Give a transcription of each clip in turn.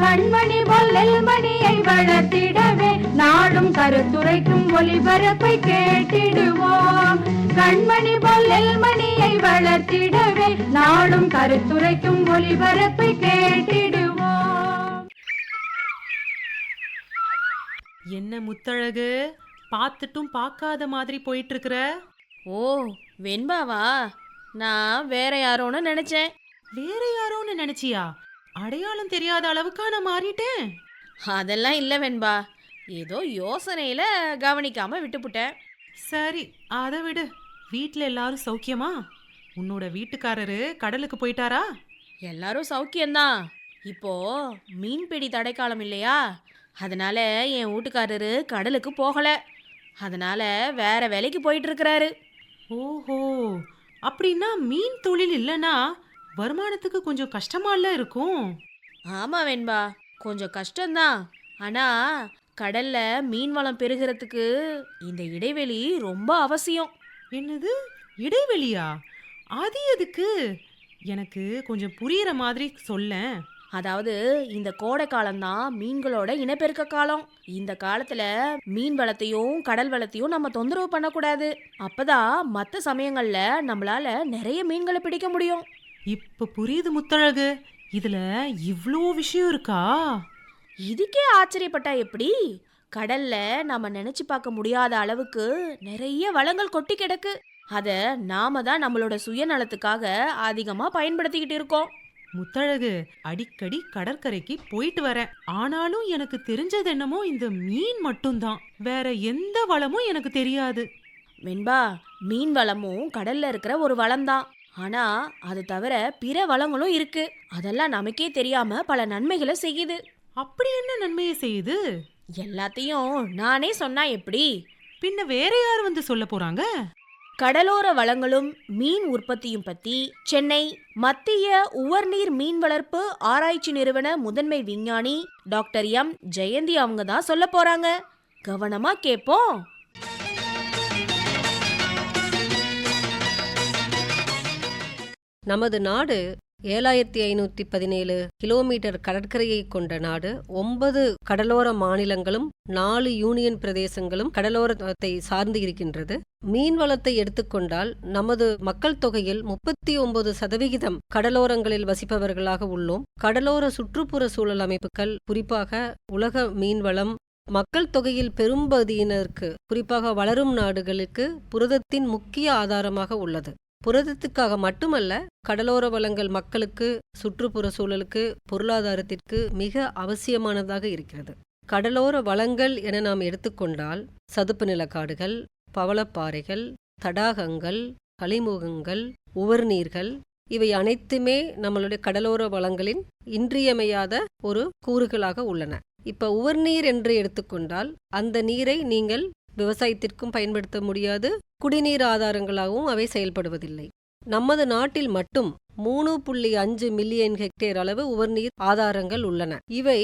கண்மணி பொல்லல் மணியை வளர்த்திடவே நாடும் கருத்துரைக்கும் ஒளிபரப்பை கேட்டிடுவோம். கண்மணி பொல்லல் மணியை வளர்த்திடவே நாடும் கருத்துரைக்கும் ஒளிபரப்பை கேட்டிடுவோம். என்ன முத்தழகு? பார்த்துட்டும் பார்க்காத மாதிரி போயிட்டு இருக்கிற ஓ வெண்பாவா? நான் வேற யாரோன்னு நினைச்சேன். வேற யாரோன்னு நினைச்சியா? அடையாளம் தெரியாத அளவுக்கா நான் மாறிட்டேன். அதெல்லாம் இல்லை வெண்பா. ஏதோ யோசனையில கவனிக்காம விட்டுப்புட்டேன். சரி அதை விடு. வீட்ல எல்லாரும் சௌக்கியமா? உன்னோட வீட்டுக்காரரு கடலுக்கு போயிட்டாரா? எல்லாரும் சௌக்கியம்தான். இப்போ மீன்பிடி தடைக்காலம் இல்லையா? அதனால என் வீட்டுக்காரரு கடலுக்கு போகல. அதனால வேற வேலைக்கு போயிட்டு இருக்கிறாரு. ஓஹோ அப்படின்னா மீன் தொழில் இல்லைன்னா வருமானத்துக்கு கொஞ்சம் கஷ்டமால இருக்கும். ஆமா வெண்பா கொஞ்சம் கஷ்டம்தான். ஆனா கடல்ல மீன் வளம் பெருகிறதுக்கு இந்த இடைவெளி ரொம்ப அவசியம். என்னது? இடைவெளியா? அது எதுக்கு? எனக்கு கொஞ்சம் புரியுற மாதிரி சொல்லேன். அதாவது இந்த கோடை காலம்தான் மீன்களோட இனப்பெருக்க காலம். இந்த காலத்துல மீன் வளத்தையும் கடல் வளத்தையும் நம்ம தொந்தரவு பண்ணக்கூடாது. அப்பதான் மற்ற சமயங்கள்ல நம்மளால நிறைய மீன்களை பிடிக்க முடியும். இப்ப புரியுது முத்தழகு. இதுல இவ்ளோ விஷயம் இருக்கா? இதுக்கே ஆச்சரியப்பட்டா எப்படி? கடல்ல நம்ம நினைச்சு பார்க்க முடியாத அளவுக்கு நிறைய வளங்கள் கொட்டி கிடக்கு. அத நாம தான் நம்மளோட சுயநலத்துக்காக அதிகமா பயன்படுத்திக்கிட்டு இருக்கோம். முத்தழகு அடிக்கடி கடற்கரைக்கு போயிட்டு வரேன். ஆனாலும் எனக்கு தெரிஞ்சது என்னமோ இந்த மீன் மட்டும்தான். வேற எந்த வளமும் எனக்கு தெரியாது. வெண்பா மீன் வளமும் கடல்ல இருக்கிற ஒரு வளம்தான். ஆனா அது தவிர பிற வளங்களும் இருக்கு. அதெல்லாம் நமக்கே தெரியாம பல நன்மைகளை செய்யுது. அப்படி என்ன நன்மையை செய்யுது? எல்லாத்தையும் நானே சொன்னா எப்படி? பின்ன வேற யார் வந்து சொல்ல போறாங்க? கடலோர வளங்களும் மீன் உற்பத்தியும் பத்தி சென்னை மத்திய உவர்நீர் மீன் வளர்ப்பு ஆராய்ச்சி நிறுவன முதன்மை விஞ்ஞானி டாக்டர் எம். ஜெயந்தி அவங்க தான் சொல்ல போறாங்க. கவனமா கேட்போம் நமது நாடு ஏழாயிரத்தி ஐநூற்றி பதினேழு கிலோமீட்டர் கடற்கரையை கொண்ட நாடு ஒன்பது கடலோர மாநிலங்களும் நாலு யூனியன் பிரதேசங்களும் கடலோரத்தை சார்ந்து இருக்கின்றது. மீன் வளத்தை எடுத்துக்கொண்டால் நமது மக்கள் தொகையில் முப்பத்தி ஒன்பது சதவிகிதம் கடலோரங்களில் வசிப்பவர்களாக உள்ளோம். கடலோர சுற்றுப்புற சூழல் அமைப்புகள் குறிப்பாக உலக மீன்வளம் மக்கள் தொகையில் பெரும்பகுதியினருக்கு குறிப்பாக வளரும் நாடுகளுக்கு புரதத்தின் முக்கிய ஆதாரமாக உள்ளது. புரதத்துக்காக மட்டுமல்ல கடலோர வளங்கள் மக்களுக்கு சுற்றுப்புற சூழலுக்கு பொருளாதாரத்திற்கு மிக அவசியமானதாக இருக்கிறது. கடலோர வளங்கள் என நாம் எடுத்துக்கொண்டால் சதுப்பு நிலக்காடுகள் பவளப்பாறைகள் தடாகங்கள் கழிமுகங்கள் உவர்நீர்கள் இவை அனைத்துமே நம்மளுடைய கடலோர வளங்களின் இன்றியமையாத ஒரு கூறுகளாக உள்ளன. இப்ப உவர்நீர் என்று எடுத்துக்கொண்டால் அந்த நீரை நீங்கள் விவசாயத்திற்கும் பயன்படுத்த முடியாது. குடிநீர் ஆதாரங்களாகவும் அவை செயல்படுவதில்லை. நமது நாட்டில் மட்டும் மூணு புள்ளி அஞ்சு மில்லியன் ஹெக்டேர் அளவு உவர்நீர் ஆதாரங்கள் உள்ளன. இவை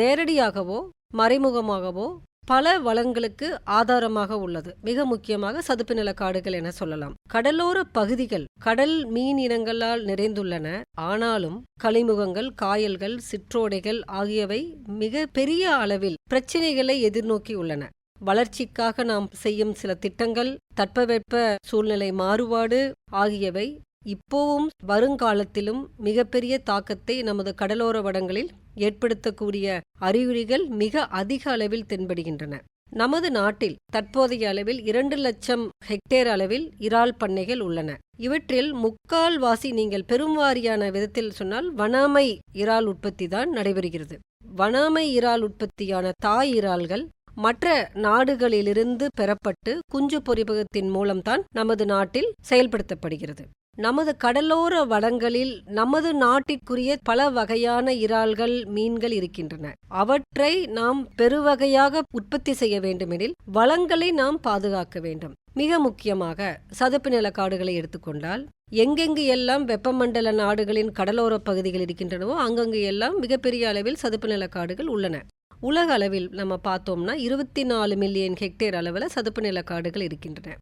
நேரடியாகவோ மறைமுகமாகவோ பல வளங்களுக்கு ஆதாரமாக உள்ளது. மிக முக்கியமாக சதுப்பு நில காடுகள் என சொல்லலாம். கடலோர பகுதிகள் கடல் மீன் இனங்களால் நிறைந்துள்ளன. ஆனாலும் கழிமுகங்கள் காயல்கள் சிற்றோடைகள் ஆகியவை மிக பெரிய அளவில் பிரச்சினைகளை எதிர்நோக்கி உள்ளன. வளர்ச்சிக்காக நாம் செய்யும் சில திட்டங்கள் தட்பவெப்ப சூழ்நிலை மாறுபாடு ஆகியவை இப்போவும் வருங்காலத்திலும் மிகப்பெரிய தாக்கத்தை நமது கடலோர வடங்களில் ஏற்படுத்தக்கூடிய அறிகுறிகள் மிக அதிக அளவில் தென்படுகின்றன. நமது நாட்டில் தற்போதைய அளவில் இரண்டு லட்சம் ஹெக்டேர் அளவில் இறால் பண்ணைகள் உள்ளன. இவற்றில் முக்கால் வாசி நீங்கள் பெரும்வாரியான விதத்தில் சொன்னால் வனாமை இறால் உற்பத்தி தான் நடைபெறுகிறது. வனாமை இறால் உற்பத்தியான தாய் இறால்கள் மற்ற நாடுகளிலிருந்து பெறப்பட்டு குஞ்சு பொறிப்பகத்தின் மூலம்தான் நமது நாட்டில் செயல்படுத்தப்படுகிறது. நமது கடலோர வளங்களில் நமது நாட்டிற்குரிய பல வகையான இறால்கள் மீன்கள் இருக்கின்றன. அவற்றை நாம் பெருவகையாக உற்பத்தி செய்ய வேண்டுமெனில் வளங்களை நாம் பாதுகாக்க வேண்டும். மிக முக்கியமாக சதுப்பு நில காடுகளை எடுத்துக்கொண்டால் எங்கெங்கு எல்லாம் வெப்பமண்டல நாடுகளின் கடலோர பகுதிகள் இருக்கின்றனவோ அங்கங்கு எல்லாம் மிகப்பெரிய அளவில் சதுப்பு நில காடுகள் உள்ளன. உலக அளவில் நம்ம பார்த்தோம்னா இருபத்தி நாலு மில்லியன் ஹெக்டேர் அளவில் சதுப்பு நில காடுகள் இருக்கின்றன.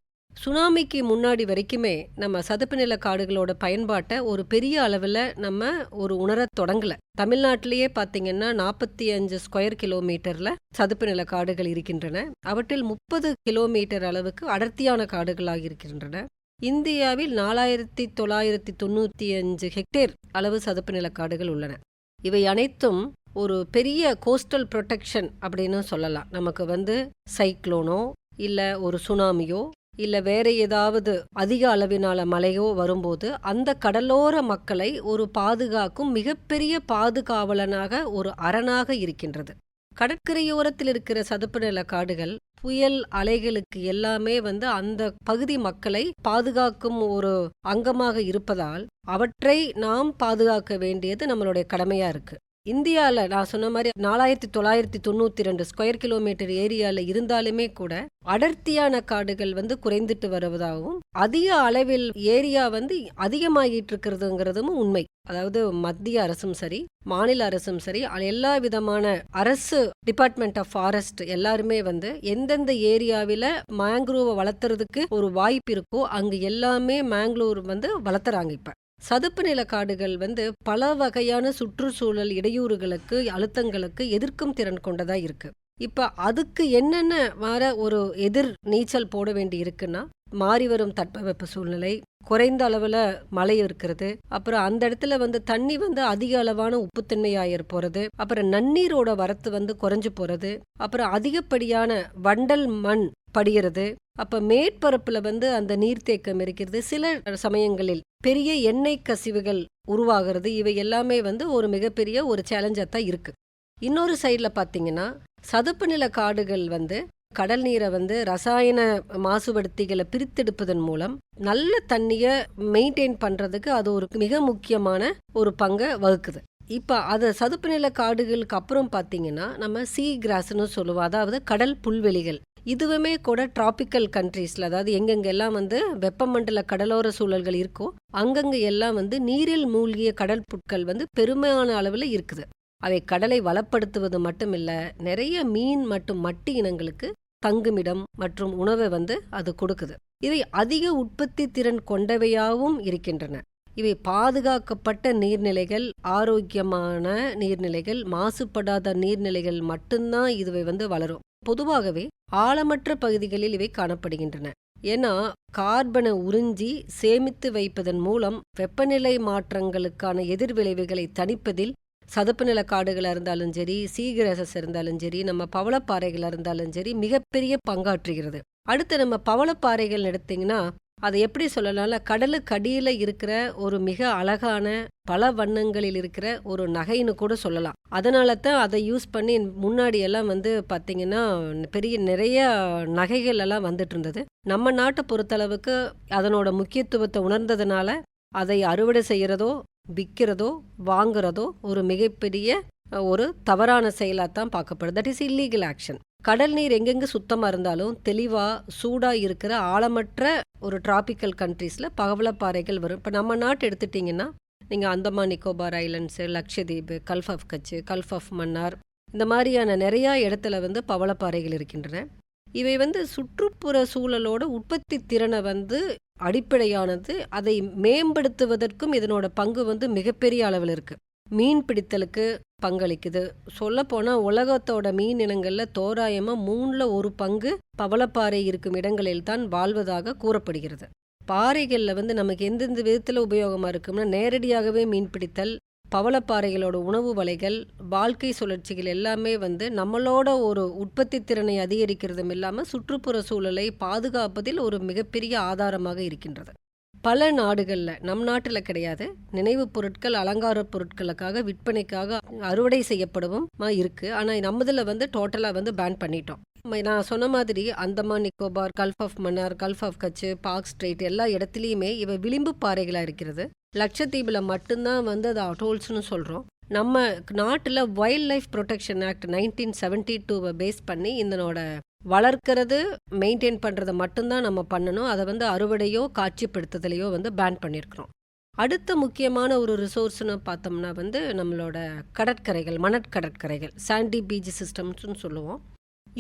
சுனாமிக்கு முன்னாடி வரைக்குமே நம்ம சதுப்பு நில காடுகளோட பயன்பாட்டை ஒரு பெரிய அளவில் நம்ம ஒரு உணரத் தொடங்கல. தமிழ்நாட்டிலேயே பார்த்தீங்கன்னா நாற்பத்தி அஞ்சு ஸ்கொயர் கிலோமீட்டரில் சதுப்பு நில காடுகள் இருக்கின்றன. அவற்றில் முப்பது கிலோமீட்டர் அளவுக்கு அடர்த்தியான காடுகளாக இருக்கின்றன. இந்தியாவில் நாலாயிரத்தி தொள்ளாயிரத்தி தொண்ணூற்றி அஞ்சு ஹெக்டேர் அளவு சதுப்பு நில காடுகள் உள்ளன. இவை அனைத்தும் ஒரு பெரிய கோஸ்டல் ப்ரொடெக்ஷன் அப்படின்னு சொல்லலாம். நமக்கு வந்து சைக்ளோனோ இல்லை ஒரு சுனாமியோ இல்லை வேற ஏதாவது அதிக அளவினால மழையோ வரும்போது அந்த கடலோர மக்களை ஒரு பாதுகாக்கும் மிகப்பெரிய பாதுகாவலனாக ஒரு அரணாக இருக்கின்றது. கடற்கரையோரத்தில் இருக்கிற சதுப்பு நில காடுகள் புயல் அலைகளுக்கு எல்லாமே வந்து அந்த பகுதி மக்களை பாதுகாக்கும் ஒரு அங்கமாக இருப்பதால் அவற்றை நாம் பாதுகாக்க வேண்டியது நம்மளுடைய கடமையா இருக்கு. இந்தியாவில் நான் சொன்ன மாதிரி நாலாயிரத்தி தொள்ளாயிரத்தி தொண்ணூற்றி ரெண்டு ஸ்கொயர் கிலோமீட்டர் ஏரியாவில் இருந்தாலுமே கூட அடர்த்தியான காடுகள் வந்து குறைந்துட்டு வருவதாகவும் அதிக அளவில் ஏரியா வந்து அதிகமாகிட்டு இருக்கிறதுங்கிறதும் உண்மை. அதாவது மத்திய அரசும் சரி மாநில அரசும் சரி எல்லா விதமான அரசு டிபார்ட்மெண்ட் ஆஃப் ஃபாரஸ்ட் எல்லாருமே வந்து எந்தெந்த ஏரியாவில் மேங்க்ரோவை வளர்த்துறதுக்கு ஒரு வாய்ப்பு இருக்கோ அங்கே எல்லாமே மேங்களூர் வந்து வளர்த்துறாங்க இப்போ. சதுப்பு நில காடுகள் வந்து பல வகையான சுற்றுச்சூழல் இடையூறுகளுக்கு அழுத்தங்களுக்கு எதிர்க்கும் திறன் கொண்டதா இருக்கு. இப்ப அதுக்கு என்னென்ன வர ஒரு எதிர் நீச்சல் போட வேண்டி இருக்குன்னா மாறி வரும் தட்பவெப்ப சூழ்நிலை குறைந்த அளவில் மழை இருக்கிறது. அப்புறம் அந்த இடத்துல வந்து தண்ணி வந்து அதிக அளவான உப்புத்தன்மையாயிரு போகிறது அப்புறம் நன்னீரோட வரத்து வந்து குறைஞ்சு போகிறது அப்புறம் அதிகப்படியான வண்டல் மண் படிகிறது. அப்போ மேற்பரப்பில் வந்து அந்த நீர்த்தேக்கம் இருக்கிறது. சில சமயங்களில் பெரிய எண்ணெய் கசிவுகள் உருவாகிறது. இவை எல்லாமே வந்து ஒரு மிகப்பெரிய ஒரு சேலஞ்சாக தான் இருக்குது இன்னொரு சைடில் பார்த்தீங்கன்னா சதுப்பு நில காடுகள் வந்து கடல் நீரை வந்து ரசாயன மாசுபடுத்திகளை பிரித்தெடுப்பதன் மூலம் நல்ல தண்ணியை மெயின்டைன் பண்ணுறதுக்கு அது ஒரு மிக முக்கியமான ஒரு பங்கை வகுக்குது. இப்போ அதை சதுப்பு நில காடுகளுக்கு அப்புறம் பார்த்தீங்கன்னா நம்ம சீ கிராஸ்னு சொல்லுவோம். அதாவது கடல் புல்வெளிகள். இதுவுமே கூட டிராபிக்கல் கண்ட்ரீஸில் அதாவது எங்கெங்கெல்லாம் வந்து வெப்பமண்டல கடலோர சூழல்கள் இருக்கோ அங்கங்கே எல்லாம் வந்து நீரில் மூழ்கிய கடல் புட்கள் வந்து பெருமையான அளவில் இருக்குது. அவை கடலை வளப்படுத்துவது மட்டுமில்ல நிறைய மீன் மற்றும் மட்டி இனங்களுக்கு தங்குமிடம் மற்றும் உணவை வந்து அது கொடுக்குது. இவை அதிக உற்பத்தி திறன் கொண்டவையாகவும் இருக்கின்றன. இவை பாதுகாக்கப்பட்ட நீர்நிலைகள் ஆரோக்கியமான நீர்நிலைகள் மாசுபடாத நீர்நிலைகள் மட்டும்தான் இதுவை வந்து வளரும். பொதுவாகவே ஆழமற்ற பகுதிகளில் இவை காணப்படுகின்றன. ஏன்னா கார்பனை உறிஞ்சி சேமித்து வைப்பதன் மூலம் வெப்பநிலை மாற்றங்களுக்கான எதிர்விளைவுகளை தணிப்பதில் சதுப்பு நில காடுகளாக இருந்தாலும் சரி சீகிரசஸ் இருந்தாலும் சரி நம்ம பவளப்பாறைகளாக இருந்தாலும் சரி மிகப்பெரிய பங்காற்றுகிறது. அடுத்து நம்ம பவளப்பாறைகள் எடுத்திங்கன்னா அதை எப்படி சொல்லலாம்ல கடலுக்கு அடியில் இருக்கிற ஒரு மிக அழகான பல வண்ணங்களில் இருக்கிற ஒரு நகைன்னு கூட சொல்லலாம். அதனால தான் அதை யூஸ் பண்ணி முன்னாடி எல்லாம் வந்து பார்த்தீங்கன்னா பெரிய நிறைய நகைகள் எல்லாம் வந்துட்டு இருந்தது. நம்ம நாட்டை பொறுத்தளவுக்கு அதனோட முக்கியத்துவத்தை உணர்ந்ததுனால அதை அறுவடை செய்கிறதோ விற்கிறதோ வாங்குறதோ ஒரு மிகப்பெரிய ஒரு தவறான செயலாக தான் பார்க்கப்படுது. தட் இஸ் இல்லீகல் ஆக்ஷன் கடல் நீர் எங்கெங்கே சுத்தமாக இருந்தாலும் தெளிவாக சூடாக இருக்கிற ஆழமற்ற ஒரு டிராபிக்கல் கண்ட்ரீஸில் பகவலப்பாறைகள் வரும். இப்போ நம்ம நாட்டு எடுத்துட்டிங்கன்னா நீங்கள் Andaman Nicobar islands Lakshadweep gulf of Kutch gulf of Mannar இந்த மாதிரியான நிறையா இடத்துல வந்து பவளப்பாறைகள் இருக்கின்றன. இவை வந்து சுற்றுப்புற சூழலோட உற்பத்தி திறனை வந்து அடிப்படையானது. அதை மேம்படுத்துவதற்கும் இதனோட பங்கு வந்து மிகப்பெரிய அளவில் இருக்கு. மீன் பிடித்தலுக்கு பங்களிக்குது. சொல்லப்போனால் உலகத்தோட மீன் இனங்களில் தோராயமாக மூணில் ஒரு பங்கு பவளப்பாறை இருக்கும் இடங்களில் தான் வாழ்வதாக கூறப்படுகிறது. பாறைகளில் வந்து நமக்கு எந்தெந்த விதத்தில் உபயோகமாக இருக்கும்னா நேரடியாகவே மீன் பிடித்தல் பவளப்பாறைகளோட உணவு வலைகள் வாழ்க்கை சுழற்சிகள் எல்லாமே வந்து நம்மளோட ஒரு உற்பத்தி திறனை அதிகரிக்கிறதும் இல்லாமல் சுற்றுப்புற சூழலை பாதுகாப்பதில் ஒரு மிகப்பெரிய ஆதாரமாக இருக்கின்றது. பல நாடுகளில் நம் நாட்டில் கிடையாது நினைவுப் பொருட்கள் அலங்கார பொருட்களுக்காக விற்பனைக்காக அறுவடை செய்யப்படவும் இருக்கு. ஆனால் நம்மதில் வந்து டோட்டலாக வந்து பேன் பண்ணிட்டோம். நான் சொன்ன மாதிரி Andaman Nicobar gulf of Mannar gulf of Kutch Palk strait எல்லா இடத்துலையுமே இவை விளிம்பு பாறைகளாக இருக்கிறது. லட்சத்தீவில் மட்டும்தான் வந்து அது அட்டோல்ஸ்னு சொல்கிறோம் நம்ம நாட்டில் wildlife protection act nineteen seventy டூவை பேஸ் பண்ணி இதனோட வளர்க்கறது மெயின்டைன் பண்ணுறதை மட்டும்தான் நம்ம பண்ணணும். அதை வந்து அறுவடையோ காட்சிப்படுத்துதலையோ வந்து பேன் பண்ணியிருக்கிறோம் அடுத்த முக்கியமான ஒரு ரிசோர்ஸ்னு பார்த்தோம்னா வந்து நம்மளோட கடற்கரைகள் மணற்கடற்கரைகள் சாண்டி பீச் சிஸ்டம்ஸ்னு சொல்லுவோம்.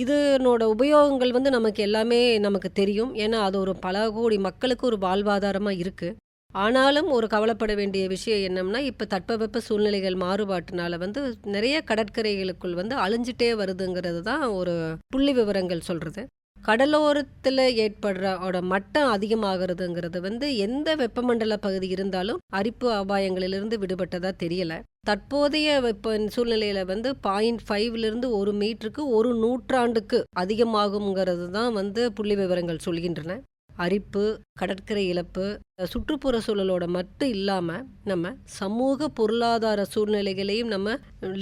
இதனோட உபயோகங்கள் வந்து நமக்கு எல்லாமே நமக்கு தெரியும். ஏன்னா அது ஒரு பல கோடி மக்களுக்கு ஒரு வாழ்வாதாரமாக இருக்குது ஆனாலும் ஒரு கவலைப்பட வேண்டிய விஷயம் என்னம்னா இப்போ தட்பவெப்ப சூழ்நிலைகள் மாறுபாட்டினால வந்து நிறைய கடற்கரைகளுக்குள் வந்து அழிஞ்சிட்டே வருதுங்கிறது தான் ஒரு புள்ளி விவரங்கள் சொல்கிறது கடலோரத்தில் ஏற்படுற மட்டம் அதிகமாகிறதுங்கிறது வந்து எந்த வெப்பமண்டல பகுதி இருந்தாலும் அரிப்பு அபாயங்களிலிருந்து விடுபட்டதாக தெரியல. தற்போதைய வெப்ப சூழ்நிலையில் வந்து பாயிண்ட் ஃபைவ்லேருந்து ஒரு மீட்டருக்கு ஒரு நூற்றாண்டுக்கு அதிகமாகுங்கிறது தான் வந்து புள்ளி விவரங்கள் சொல்கின்றன. அரிப்பு கடற்கரை இழப்பு சுற்றுப்புற சூழலோட மட்டும் இல்லாமல் நம்ம சமூக பொருளாதார சூழ்நிலைகளையும் நம்ம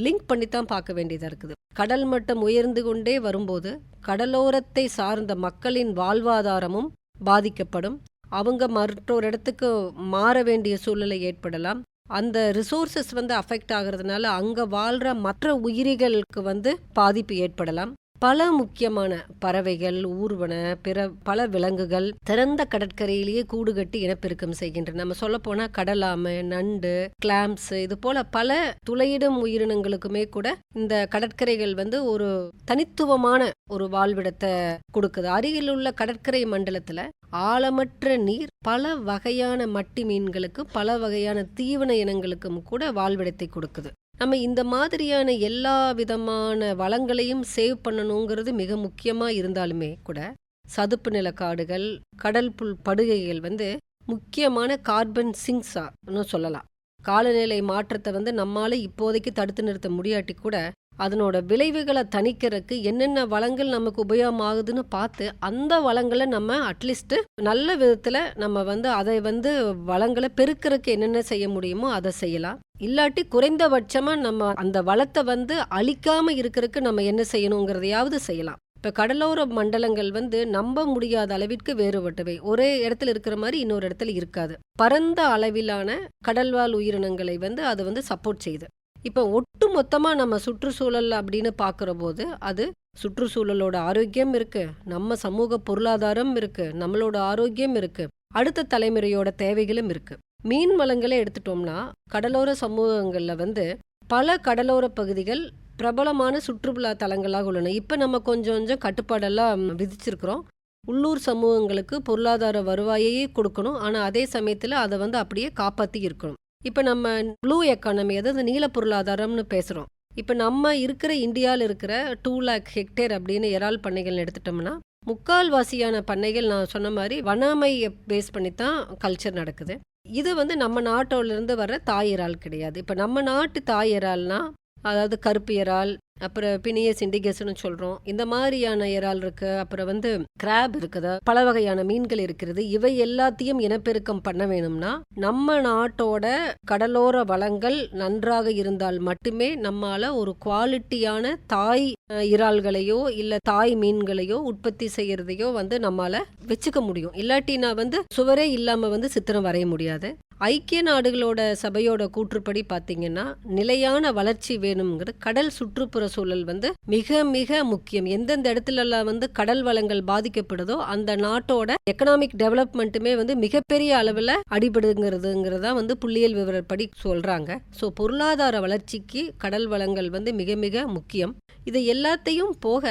லிங்க் பண்ணி தான் பார்க்க வேண்டியதாக இருக்குது. கடல் மட்டம் உயர்ந்து கொண்டே வரும்போது கடலோரத்தை சார்ந்த மக்களின் வாழ்வாதாரமும் பாதிக்கப்படும். அவங்க மற்றொரு இடத்துக்கு மாற வேண்டிய சூழ்நிலை ஏற்படலாம். அந்த ரிசோர்சஸ் வந்து அஃபெக்ட் ஆகிறதுனால அங்கே வாழ்கிற மற்ற உயிரிகளுக்கு வந்து பாதிப்பு ஏற்படலாம். பல முக்கியமான பறவைகள் ஊர்வன பிற பல விலங்குகள் திறந்த கடற்கரையிலேயே கூடு கட்டி இனப்பெருக்கம் செய்கின்றன. நம்ம சொல்ல போனா கடலாமை நண்டு கிளாம்ஸ் இது போல பல துளையிடும் உயிரினங்களுக்குமே கூட இந்த கடற்கரைகள் வந்து ஒரு தனித்துவமான ஒரு வாழ்விடத்தை கொடுக்குது. அருகில் உள்ள கடற்கரை மண்டலத்துல ஆழமற்ற நீர் பல வகையான மட்டி மீன்களுக்கு பல வகையான தீவன இனங்களுக்கும் கூட வாழ்விடத்தை கொடுக்குது. நம்ம இந்த மாதிரியான எல்லா விதமான வளங்களையும் சேவ் பண்ணணுங்கிறது மிக முக்கியமாக இருந்தாலுமே கூட சதுப்பு நில காடுகள் கடல் புல் படுகைகள் வந்து முக்கியமான கார்பன் சிங்க்ஸான்னு சொல்லலாம். காலநிலை மாற்றத்தை வந்து நம்மால இப்போதைக்கு தடுத்து நிறுத்த முடியாட்டி கூட அதனோட விளைவுகளை தணிக்கிறதுக்கு என்னென்ன வளங்கள் நமக்கு உபயோகமாகுதுன்னு பார்த்து அந்த வளங்களை நம்ம அட்லீஸ்ட்டு நல்ல விதத்தில் நம்ம வந்து அதை வந்து வளங்களை பெருக்கிறதுக்கு என்னென்ன செய்ய முடியுமோ அதை செய்யலாம். இல்லாட்டி குறைந்தபட்சமாக நம்ம அந்த வளத்தை வந்து அழிக்காமல் இருக்கிறதுக்கு நம்ம என்ன செய்யணுங்கிறதையாவது செய்யலாம். இப்போ கடலோர மண்டலங்கள் வந்து நம்ப முடியாத அளவிற்கு வேறுபட்டவை. ஒரே இடத்துல இருக்கிற மாதிரி இன்னொரு இடத்துல இருக்காது. பரந்த அளவிலான கடல்வாழ் உயிரினங்களை வந்து அது வந்து சப்போர்ட் செய்யுது. இப்போ ஒட்டு மொத்தமாக நம்ம சுற்றுச்சூழல் அப்படின்னு பார்க்குற போது அது சுற்றுச்சூழலோட ஆரோக்கியம் இருக்குது நம்ம சமூக பொருளாதாரம் இருக்குது நம்மளோட ஆரோக்கியம் இருக்குது அடுத்த தலைமுறையோட தேவைகளும் இருக்குது மீன் வளங்களை எடுத்துட்டோம்னா கடலோர சமூகங்களில் வந்து பல கடலோர பகுதிகள் பிரபலமான சுற்றுலா தலங்களாக உள்ளன. இப்போ நம்ம கொஞ்சம் கொஞ்சம் கட்டுப்பாடெல்லாம் விதிச்சிருக்கிறோம். உள்ளூர் சமூகங்களுக்கு பொருளாதார வருவாயையே கொடுக்கணும். ஆனால் அதே சமயத்தில் அதை வந்து அப்படியே காப்பாற்றி இருக்கணும். இப்போ நம்ம ப்ளூ எக்கானமி அதாவது நீல பொருளாதாரம்னு பேசுகிறோம் இப்போ நம்ம இருக்கிற இந்தியாவில் இருக்கிற டூ லேக் ஹெக்டேர் அப்படின்னு இறால் பண்ணைகள் எடுத்துட்டோம்னா முக்கால்வாசியான பண்ணைகள் நான் சொன்ன மாதிரி வனாமையை பேஸ் பண்ணி தான் கல்ச்சர் நடக்குது. இது வந்து நம்ம நாட்டோலேருந்து வர தாய் இறால் கிடையாது. இப்போ நம்ம நாட்டு தாயிறால்னா அதாவது கருப்பு இறால் அப்புறம் பினிய சிண்டிகேஷன் சொல்கிறோம் இந்த மாதிரியான இறால் இருக்குது அப்புறம் வந்து கிராப் இருக்குது. பல வகையான மீன்கள் இருக்கிறது. இவை எல்லாத்தையும் இனப்பெருக்கம் பண்ண வேணும்னா நம்ம நாட்டோட கடலோர வளங்கள் நன்றாக இருந்தால் மட்டுமே நம்மால ஒரு குவாலிட்டியான தாய் இறால்களையோ இல்லை தாய் மீன்களையோ உற்பத்தி செய்யறதையோ வந்து நம்மால வச்சுக்க முடியும். இல்லாட்டினா வந்து சுவரே இல்லாமல் வந்து சித்திரம் வரைய முடியாது. ஐக்கிய நாடுகளோட சபையோட கூற்றுப்படி பார்த்தீங்கன்னா நிலையான வளர்ச்சி வேணுங்கிறது கடல் சுற்றுப்புற சூழல் வந்து மிக மிக முக்கியம். எந்தெந்த இடத்துலலாம் வந்து கடல் வளங்கள் பாதிக்கப்படுதோ அந்த நாட்டோட எக்கனாமிக் டெவலப்மெண்ட்டுமே வந்து மிகப்பெரிய அளவில் அடிபடுங்கிறதுங்கிறதா வந்து புள்ளியியல் விவரப்படி சொல்றாங்க. ஸோ பொருளாதார வளர்ச்சிக்கு கடல் வளங்கள் வந்து மிக மிக முக்கியம். இது எல்லாத்தையும் போக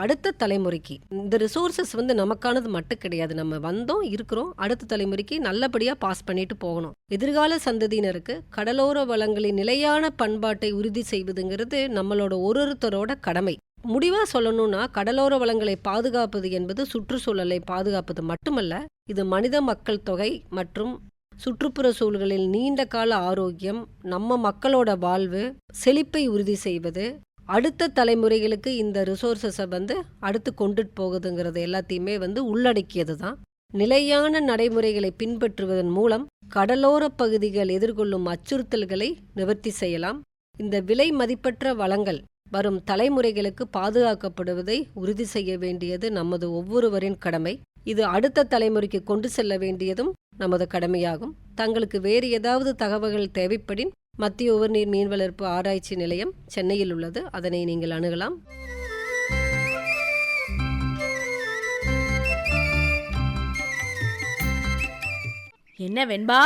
அடுத்த தலைமுறைக்கு இந்த ரிசோர்சஸ் வந்து நமக்கானது மட்டும் கிடையாது. நம்ம வந்தோம் இருக்கிறோம் அடுத்த தலைமுறைக்கு நல்லபடியாக பாஸ் பண்ணிட்டு போகணும். எதிர்கால சந்ததியினருக்கு கடலோர வளங்களின் நிலையான பண்பாட்டை உறுதி செய்வதுங்கிறது நம்மளோட ஒரு ஒருத்தரோட கடமை. முடிவா சொல்லணும்னா கடலோர வளங்களை பாதுகாப்பது என்பது சுற்றுச்சூழலை பாதுகாப்பது மட்டுமல்ல இது மனித மக்கள் தொகை மற்றும் சுற்றுப்புற சூழல்களில் நீண்ட கால ஆரோக்கியம் நம்ம மக்களோட வாழ்வு செழிப்பை உறுதி செய்வது அடுத்த தலைமுறைகளுக்கு இந்த ரிசோர்ஸஸை வந்து அடுத்து கொண்டுட்டு போகுதுங்கிறது எல்லாத்தையுமே வந்து உள்ளடக்கியது தான். நிலையான நடைமுறைகளை பின்பற்றுவதன் மூலம் கடலோர பகுதிகள் எதிர்கொள்ளும் அச்சுறுத்தல்களை நிவர்த்தி செய்யலாம். இந்த விலை மதிப்பற்ற வளங்கள் வரும் தலைமுறைகளுக்கு பாதுகாக்கப்படுவதை உறுதி செய்ய வேண்டியது நமது ஒவ்வொருவரின் கடமை. இது அடுத்த தலைமுறைக்கு கொண்டு செல்ல வேண்டியதும் நமது கடமையாகும். தங்களுக்கு வேறு ஏதாவது தகவல்கள் தேவைப்படின் மத்திய உவர்நீர் மீன் வளர்ப்பு ஆராய்ச்சி நிலையம் சென்னையில் உள்ளது. அதனை நீங்கள் அணுகலாம். என்ன வெண்பா?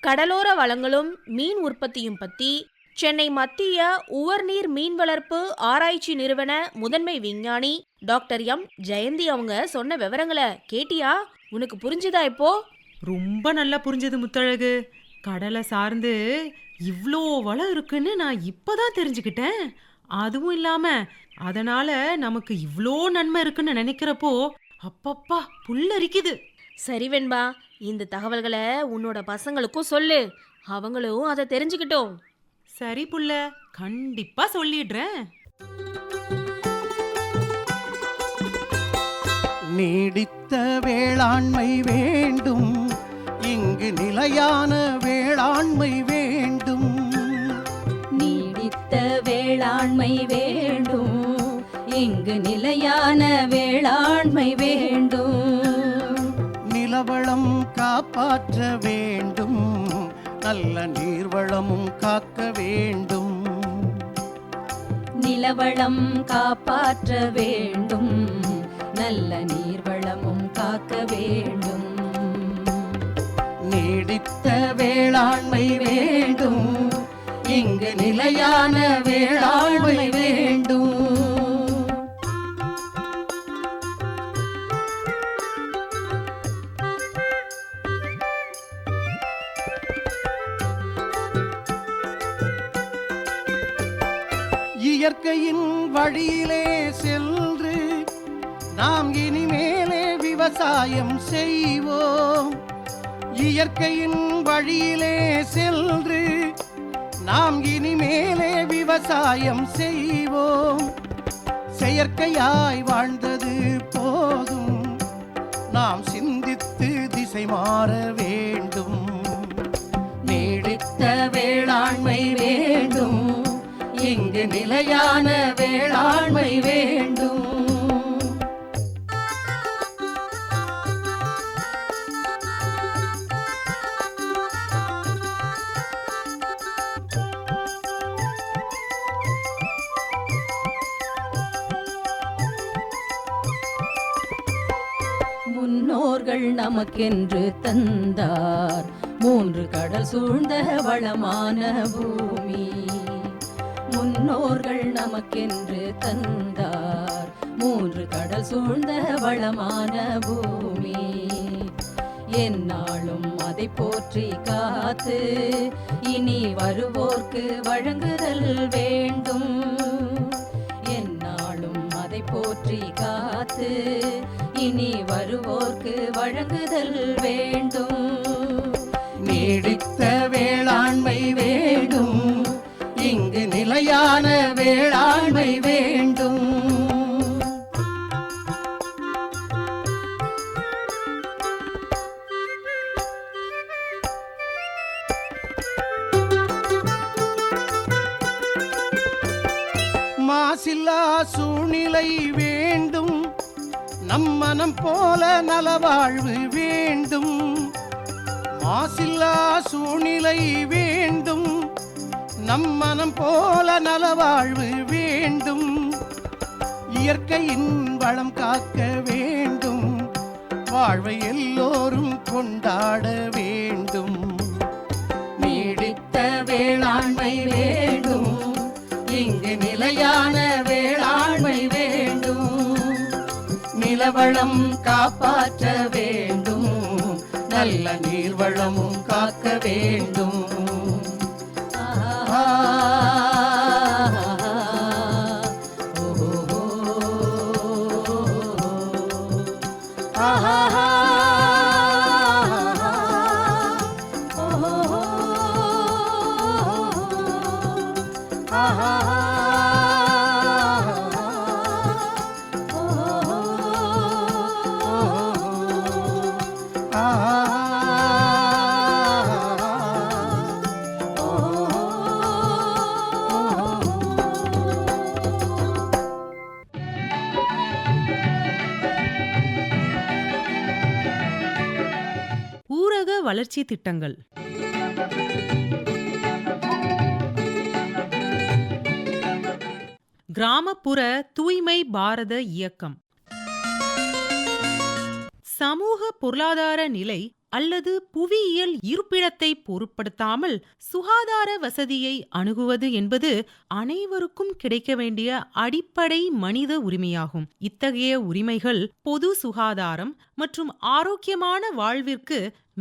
கடலோர வளங்களும் மீன் உற்பத்தியும் பற்றி சென்னை மத்திய உவர்நீர் மீன் வளர்ப்பு ஆராய்ச்சி நிறுவன முதன்மை விஞ்ஞானி டாக்டர் எம். ஜெயந்தி அவங்க சொன்ன விவரங்களை கேட்டியா? உனக்கு புரிஞ்சுதா இப்போ? ரொம்ப நல்லா புரிஞ்சது முத்தழகு. கடலை சார்ந்து இவ்ளோ வளம் இருக்குன்னு நான் இப்பதான் தெரிஞ்சுக்கிட்டேன். அதுவும் இல்லாம அதனால நமக்கு இவ்ளோ நன்மை இருக்குன்னு நினைக்கிறப்போ அப்பப்பா புல்லரிக்குது. சரி வெண்பா இந்த தகவல்களை உன்னோட பசங்களுக்கும் சொல்லு. அவங்களும் அதை தெரிஞ்சுக்கிட்டோம். சரி புள்ள கண்டிப்பா சொல்லிடுறேன். நீடித்த வேளாண்மை வேண்டும் இங்கு நிலையான வேளாண்மை வேண்டும். நீடித்த வேளாண்மை வேண்டும் இங்கு நிலையான வேளாண்மை வேண்டும். நிலவளம் காப்பாற்ற வேண்டும் நல்ல நீர்வளமும் காக்க வேண்டும். நிலவளம் காப்பாற்ற வேண்டும். நல்ல நீர்வளமும் காக்க வேண்டும். நீடித்த வேளாண்மை வேண்டும். இங்கு நிலையான வேளாண்மை வேண்டும். இயற்கையின் வழியிலே சென்று நாம் இனிமேலே விவசாயம் செய்வோம். இயற்கையின் வழியிலே சென்று நாம் இனிமேலே விவசாயம் செய்வோம். செயற்கையாய் வாழ்ந்தது போதும். நாம் சிந்தித்து திசை மாற வேண்டும். நீடித்த வேளாண்மை வேண்டும். இங்கு நிலையான வேளாண்மை வேண்டும். முன்னோர்கள் நமக்கென்று தந்தார். மூன்று கடல் சூழ்ந்த வளமான பூமி. முன்னோர்கள் நமக்கென்று தந்தார். மூன்று கடல் சூழ்ந்த வளமான பூமி. என்னாலும் அதை போற்றி காத்து இனி வருவோர்க்கு வழங்குதல் வேண்டும். என்னாலும் அதை போற்றி காத்து இனி வருவோர்க்கு வழங்குதல் வேண்டும். நீடித்த வேளாண்மை வேண்டும். இங்கு நிலையான வேளாண்மை வேண்டும். மாசில்லா சூழ்நிலை வேண்டும். நம் மனம் போல நலவாழ்வு வேண்டும். மாசில்லா சூழ்நிலை வேண்டும். நம் மனம் போல நலவாழ்வு வேண்டும். இயற்கையின் வளம் காக்க வேண்டும். வாழ்வை எல்லோரும் கொண்டாட வேண்டும். நீடித்த வேளாண்மை வேண்டும். இங்கு நிலையான வேளாண்மை வேண்டும். நிலவளம் காப்பாற்ற வேண்டும். நல்ல நீர்வளமும் காக்க வேண்டும். ah ha வளர்ச்சி திட்டங்கள். கிராமப்புற தூய்மை பாரத இயக்கம். சமூக பொருளாதார நிலை அல்லது புவியியல் இருப்பிடத்தை பொருட்படுத்தாமல் சுகாதார வசதியை அணுகுவது என்பது அனைவருக்கும் கிடைக்க வேண்டிய அடிப்படை மனித உரிமையாகும். இத்தகைய உரிமைகள் பொது சுகாதாரம் மற்றும் ஆரோக்கியமான வாழ்விற்கு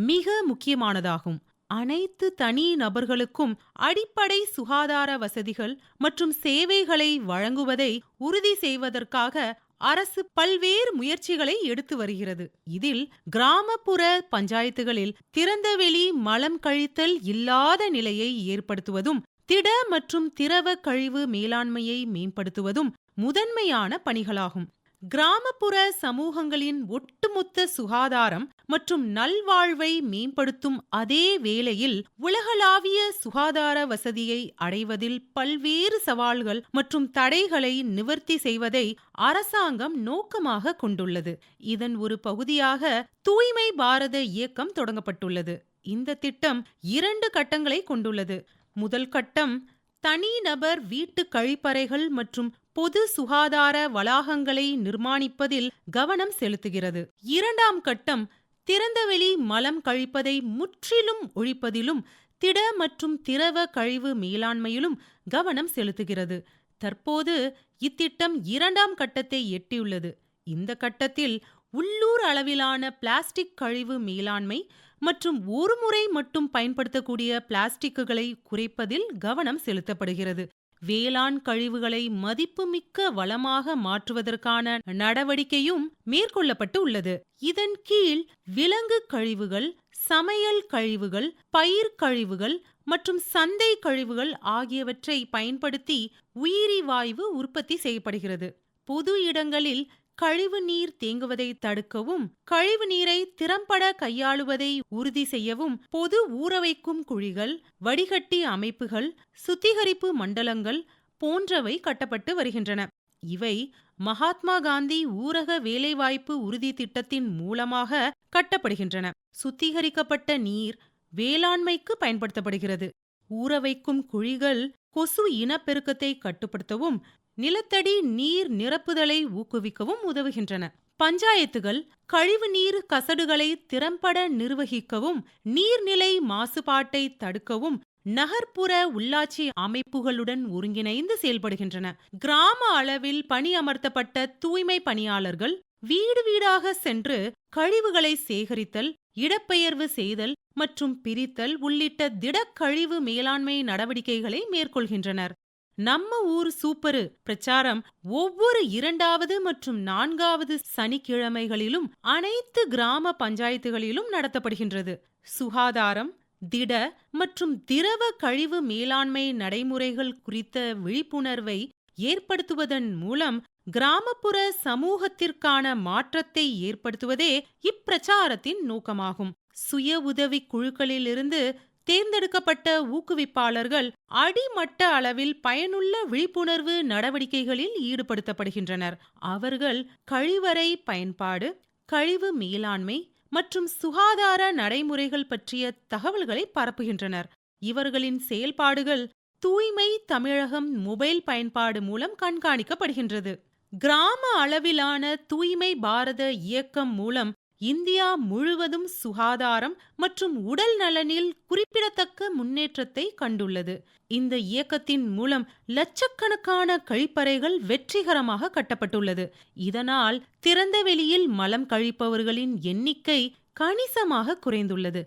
மிக முக்கியமானதாகும். அனைத்து தனி நபர்களுக்கும் அடிப்படை சுகாதார வசதிகள் மற்றும் சேவைகளை வழங்குவதை உறுதி செய்வதற்காக அரசு பல்வேறு முயற்சிகளை எடுத்து வருகிறது. இதில் கிராமப்புற பஞ்சாயத்துகளில் திறந்தவெளி மலம் கழித்தல் இல்லாத நிலையை ஏற்படுத்துவதும் திட மற்றும் திரவ கழிவு மேலாண்மையை மேம்படுத்துவதும் முதன்மையான பணிகளாகும். கிராமப்புற சமூகங்களின் ஒட்டுமொத்த சுகாதாரம் மற்றும் நல்வாழ்வை மேம்படுத்தும் அதே வேளையில் உலகளாவிய சுகாதார வசதியை அடைவதில் பல்வேறு சவால்கள் மற்றும் தடைகளை நிவர்த்தி செய்வதை அரசாங்கம் நோக்கமாக கொண்டுள்ளது. இதன் ஒரு பகுதியாக தூய்மை பாரத இயக்கம் தொடங்கப்பட்டுள்ளது. இந்த திட்டம் இரண்டு கட்டங்களை கொண்டுள்ளது. முதல் கட்டம் தனிநபர் வீட்டு கழிப்பறைகள் மற்றும் பொது சுகாதார வளாகங்களை நிர்மாணிப்பதில் கவனம் செலுத்துகிறது. இரண்டாம் கட்டம் திறந்தவெளி மலம் கழிப்பதை முற்றிலும் ஒழிப்பதிலும் திட மற்றும் திரவ கழிவு மேலாண்மையிலும் கவனம் செலுத்துகிறது. தற்போது இத்திட்டம் இரண்டாம் கட்டத்தை எட்டியுள்ளது. இந்த கட்டத்தில் உள்ளூர் அளவிலான பிளாஸ்டிக் கழிவு மேலாண்மை மற்றும் ஒருமுறை மட்டும் பயன்படுத்தக்கூடிய பிளாஸ்டிக்குகளை குறைப்பதில் கவனம் செலுத்தப்படுகிறது. வேளாண் கழிவுகளை மதிப்புமிக்க வளமாக மாற்றுவதற்கான நடவடிக்கையும் மேற்கொள்ளப்பட்டு உள்ளது. இதன் கீழ் விலங்கு கழிவுகள் சமையல் கழிவுகள் பயிர் கழிவுகள் மற்றும் சந்தை கழிவுகள் ஆகியவற்றை பயன்படுத்தி உயிரி வாயு உற்பத்தி செய்யப்படுகிறது. பொது இடங்களில் கழிவு நீர் தேங்குவதை தடுக்கவும் கழிவு நீரை திறம்பட கையாளுவதை உறுதி செய்யவும் பொது ஊறவைக்கும் குழிகள் வடிகட்டி அமைப்புகள் சுத்திகரிப்பு மண்டலங்கள் போன்றவை கட்டப்பட்டு வருகின்றன. இவை மகாத்மா காந்தி ஊரக வேலைவாய்ப்பு உறுதி திட்டத்தின் மூலமாக கட்டப்படுகின்றன. சுத்திகரிக்கப்பட்ட நீர் வேளாண்மைக்கு பயன்படுத்தப்படுகிறது. ஊறவைக்கும் குழிகள் கொசு இனப்பெருக்கத்தை கட்டுப்படுத்தவும் நிலத்தடி நீர் நிரப்புதலை ஊக்குவிக்கவும் உதவுகின்றன. பஞ்சாயத்துகள் கழிவுநீர் கசடுகளை திறம்பட நிர்வகிக்கவும் நீர்நிலை மாசுபாட்டை தடுக்கவும் நகர்ப்புற உள்ளாட்சி அமைப்புகளுடன் ஒருங்கிணைந்து செயல்படுகின்றன. கிராம அளவில் பணியமர்த்தப்பட்ட தூய்மை பணியாளர்கள் வீடு வீடாக சென்று கழிவுகளை சேகரித்தல் இடப்பெயர்வு செய்தல் மற்றும் பிரித்தல் உள்ளிட்ட திடக்கழிவு மேலாண்மை நடவடிக்கைகளை மேற்கொள்கின்றனர். நம்ம ஊர் சூப்பரு. பிரச்சாரம் ஒவ்வொரு இரண்டாவது மற்றும் நான்காவது சனிக்கிழமைகளிலும் அனைத்து கிராம பஞ்சாயத்துகளிலும் நடத்தப்படுகின்றது. சுகாதாரம் திட மற்றும் திரவ கழிவு மேலாண்மை நடைமுறைகள் குறித்த விழிப்புணர்வை ஏற்படுத்துவதன் மூலம் கிராமப்புற சமூகத்திற்கான மாற்றத்தை ஏற்படுத்துவதே இப்பிரச்சாரத்தின் நோக்கமாகும். சுய உதவி குழுக்களிலிருந்து தேர்ந்தெடுக்கப்பட்ட ஊக்குவிப்பாளர்கள் அடிமட்ட அளவில் பயனுள்ள விழிப்புணர்வு நடவடிக்கைகளில் ஈடுபடுத்தப்படுகின்றனர். அவர்கள் கழிவறை பயன்பாடு கழிவு மேலாண்மை மற்றும் சுகாதார நடைமுறைகள் பற்றிய தகவல்களை பரப்புகின்றனர். இவர்களின் செயல்பாடுகள் தூய்மை தமிழகம் மொபைல் பயன்பாடு மூலம் கண்காணிக்கப்படுகின்றது. கிராம அளவிலான தூய்மை பாரத இயக்கம் மூலம் இந்தியா முழுவதும் சுகாதாரம் மற்றும் உடல் நலனில் குறிப்பிடத்தக்க முன்னேற்றத்தை கண்டுள்ளது. இந்த இயக்கத்தின் மூலம் லட்சக்கணக்கான கழிப்பறைகள் வெற்றிகரமாக கட்டப்பட்டுள்ளது. இதனால் திறந்த வெளியில் மலம் கழிப்பவர்களின் எண்ணிக்கை கணிசமாக குறைந்துள்ளது.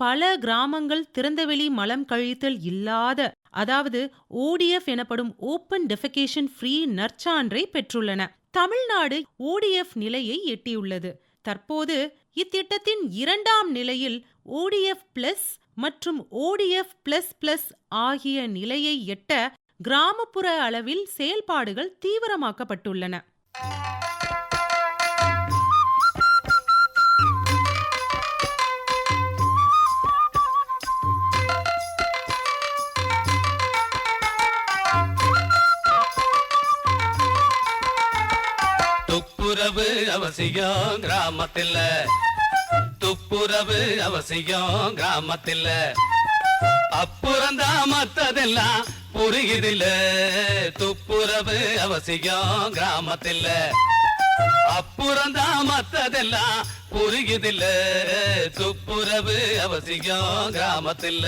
பல கிராமங்கள் திறந்தவெளி மலம் கழித்தல் இல்லாத அதாவது ஓடிஎஃப் எனப்படும் ஓப்பன் டெஃபகேஷன் ஃப்ரீ நற்சான்றை பெற்றுள்ளன. தமிழ்நாடு ஓடிஎஃப் நிலையை எட்டியுள்ளது. தற்போது இத்திட்டத்தின் இரண்டாம் நிலையில் ஓடிஎஃப் பிளஸ் மற்றும் ஓடிஎஃப் பிளஸ் பிளஸ் ஆகிய நிலையை எட்ட கிராமப்புற அளவில் செயல்பாடுகள் தீவிரமாக்கப்பட்டுள்ளன. துப்புரவு அவசியம் கிராமத்தில். துப்புரவு அவசியம் கிராமத்தில். அப்புறந்தா மத்ததெல்லாம் புரியுதில்ல துப்புரவு அவசியம் கிராமத்தில். அப்புறந்தா மத்ததெல்லாம் புரியுதில்ல துப்புரவு அவசியம் கிராமத்தில்.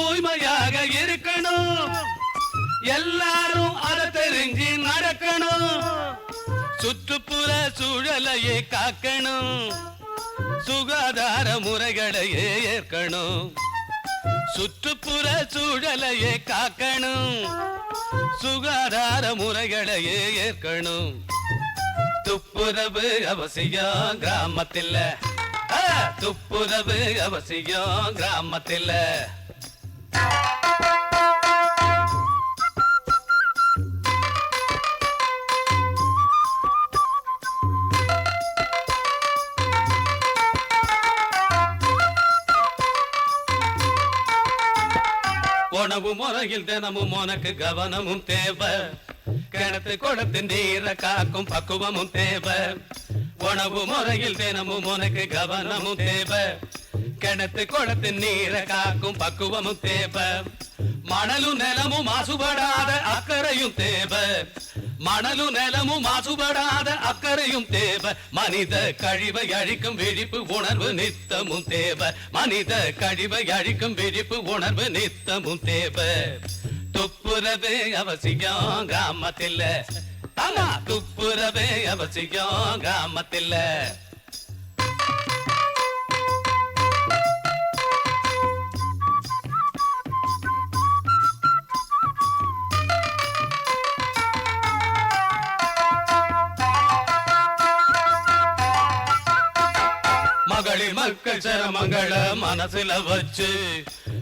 தூய்மையாக இருக்கணும். எல்லாரும் அதை தெரிஞ்சு நடக்கணும். சுற்றுப்புற சூழலையே காக்கணும். சுகாதார முறைகளையே ஏற்கணும். சுற்றுப்புற சூழலையே காக்கணும். சுகாதார முறைகளையே ஏற்கணும். துப்புரவு அவசியம் கிராமத்தில் ஆ, துப்புரவு அவசியம் கிராமத்தில் உணவு முறையில் தினமும் உனக்கு கவனமும் தேவை. கிணத்து குளத்தின் நீரை காக்கும் பக்குவமும் தேவை. உணவு முறையில் தினமும் உனக்கு கவனமும் தேவை. கிணத்து குளத்தின் நீரை காக்கும் பக்குவமும் தேவை. மணலும் நிலமும் மாசுபடாத அக்கறையும் தேவை. மணலு நிலமும் மாசுபடாத அக்கறையும் தேவை. மனித கழிவை அழிக்கும் விழிப்பு உணர்வு நித்தமும் தேவை. மனித கழிவை அழிக்கும் விழிப்பு உணர்வு நித்தமும் தேவை. துப்புரவே அவசியம் கிராமத்தில். துப்புரவே அவசியம் கிராமத்தில். மகளிர் மக்கள் மனசுல வச்சு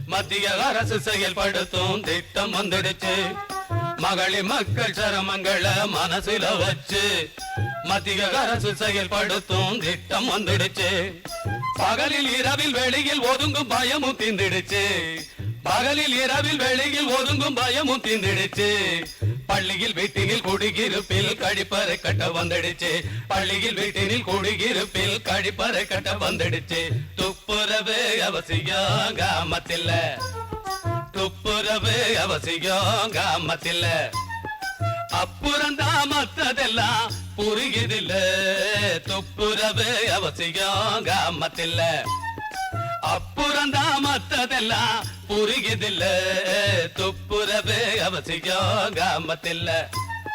மத்திய அரசு செயல்படுத்தும் திட்டம் வந்துடுச்சு. மகளிர் மக்கள் சரமங்கள மனசுல வச்சு மத்திய அரசு செயல்படுத்தும் திட்டம் வந்துடுச்சு. பகலில் இரவில் வெளியில் ஒதுங்கும் பயமும் தீந்துடுச்சு பகலில் இரவில் வெளியில் ஒதுங்கும் பயமும் தீந்துடுச்சு பள்ளியில் வீட்டினில் குடியிருப்பில் கழிப்பறை கட்ட வந்துடுச்சு. பள்ளியில் வீட்டினில் குடியிருப்பில் கழிப்பறை கட்ட வந்துடுச்சு. துப்புரவு அவசியம் கிராமத்தில் துப்புரவு அவசியம் கிராமத்தில் அப்புறம்தான் மத்ததெல்லாம் புரியுதில்ல. துப்புரவு அவசியம் கிராமத்தில் அப்புறம்தான் மத்ததெல்லாம் புரியுதில்ல துப்புரவு அவசியம் கிராமத்தில்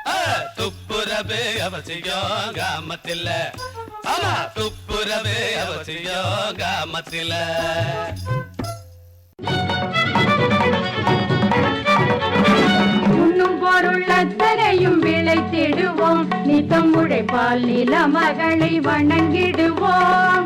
ஆ, துப்புரவு அவசியம் கிராமத்தில் ஆமா துப்புரவே அவசியம் கிராமத்தில் உண்ணும் பொருள் அத்தனையும் விளைத்திடுவோம் நித்தம் உழைப்பால் நில மகளை வணங்கிடுவோம்.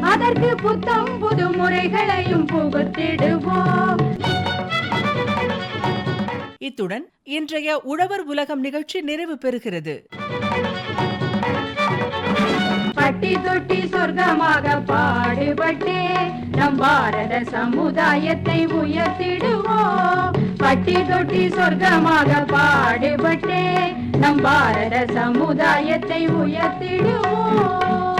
அதற்கு புத்தம் புது முறைகளையும் புகுத்திடுவோம். இத்துடன் இன்றைய உழவர் உலகம் நிகழ்ச்சி நிறைவு பெறுகிறது. பட்டி தொட்டி சொர்க்கமாக பாடுபட்டே நம் பாரத சமுதாயத்தை உயர்த்திடுவோம். பட்டி தொட்டி சொர்க்கமாக பாடுபட்டே நம் பாரத சமுதாயத்தை உயர்த்திடுவோம்.